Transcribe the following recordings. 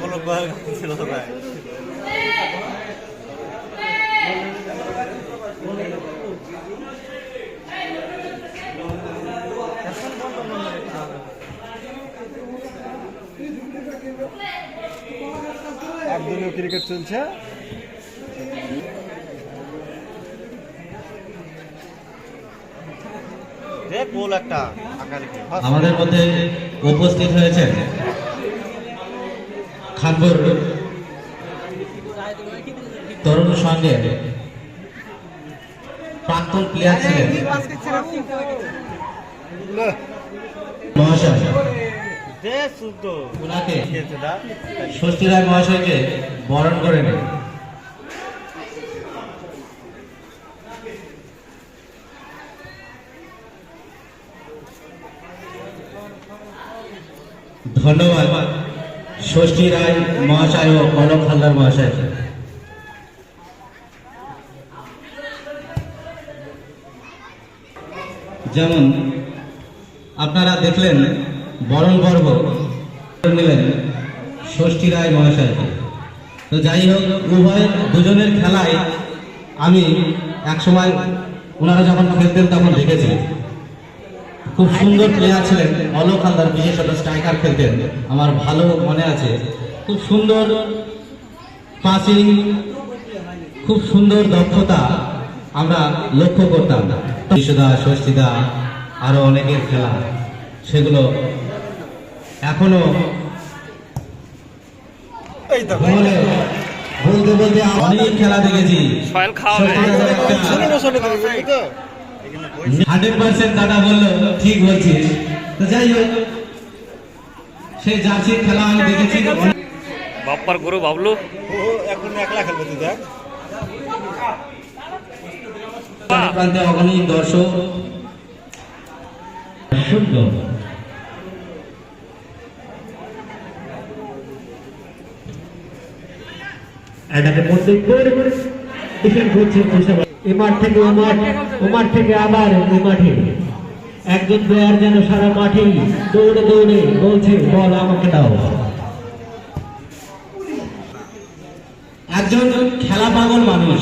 পাগল ছিল একদলীয় ক্রিকেট চলছে। আমাদের মধ্যে উপস্থিত হয়েছেন খানপুর। তরুণ সঙ্গে প্রাক্তন প্লেয়ার ছিলেন মহাশয়। ওনাকে ষষ্ঠী রায় মহাশয়কে বরণ করে নেন। ধন্যবাদ। ষষ্ঠী রায় মহাশয় ও কনক হালদার মহাশয়। যেমন আপনারা দেখলেন, বরণ পর্ব নিলেন ষষ্ঠী রায় মহাশয়কে। তো যাই হোক, উভয় দুজনের খেলায় আমি একসময় ওনারা যখন খেলতেন তখন দেখেছি। খুব সুন্দর প্লেয়ার ছিলেন অলোক হালদার বিশেষত স্ট্রাইকার খেলতেন। আমার ভালো মনে আছে। খুব সুন্দর পাসিং খুব সুন্দর দক্ষতা আমরা লক্ষ্য করতাম। বিশুদা ষষ্ঠীদা আরও অনেকের খেলা। সেগুলো এখনও বলতে বলতে অনেক খেলা দেখেছি। হান্ড্রেড পার্সেন্ট দাদা বলল ঠিক বলছিস তো যাই হোক সেই জার্সির খেলা আমি দেখেছি বাপ্পার গরু বাবলু। ও এখন একলা খেলবে তুই দেখ প্রান্তে অগণিত দর্শক। সুন্দর এটাকে মধ্যে করে ডিফেন্ড করছে চেষ্টা এ মাঠ থেকে ও মাঠ মাঠ থেকে আবার মাঠে। একজন প্লেয়ার যেন সারা মাঠেই দৌড়ে দৌড়ে বলছে, বল আমাকে দাও। একজন খেলা পাগল মানুষ,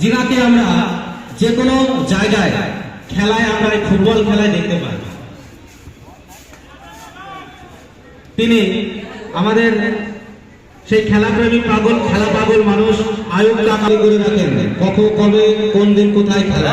যিনাকে আমরা যে কোনো জায়গায় খেলায় আমরা ফুটবল খেলায় দেখতে পাই। তিনি আমাদের সেই খেলাপ্রেমী পাগল, খেলা পাগল মানুষ আয়ুব টাকা করে রাখেন। কখন, কবে, কোন দিন কোথায় খেলা?